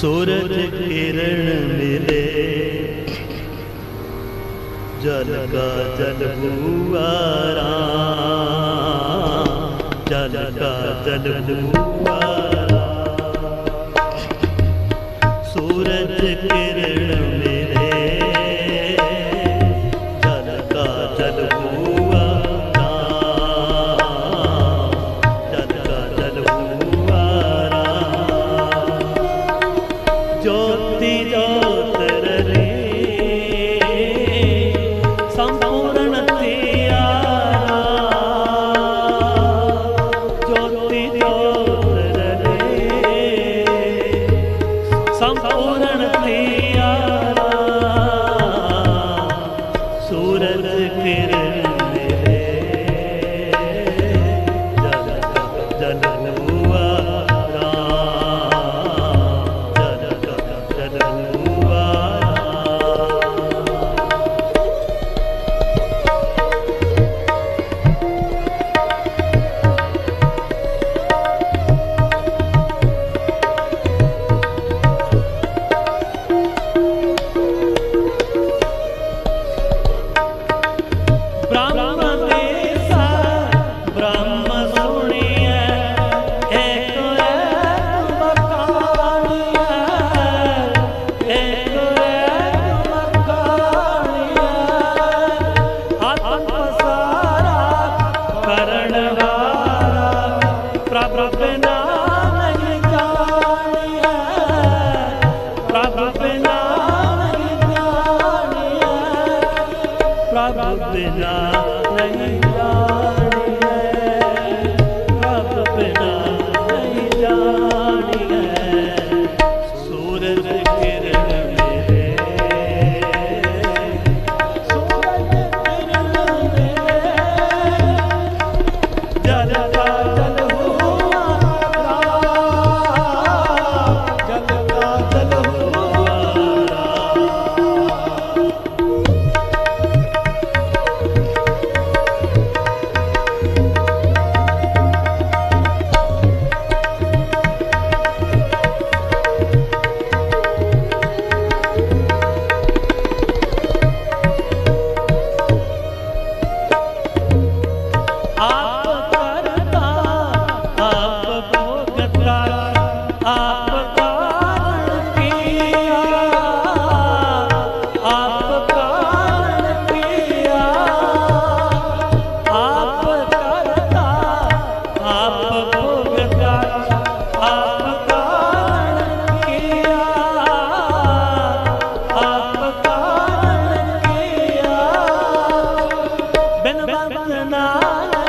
ਸੂਰਜ ਕਿਰਨ ਮਿਲੇ। ਜਲ ਕਾ ਜਲ ਬੂਆਰਾ ਜਲ ਕਾ ਜਲ ਬੂਆਰਾ ਸੂਰਜ ਕਿਰਨ Oh. Lila. 啊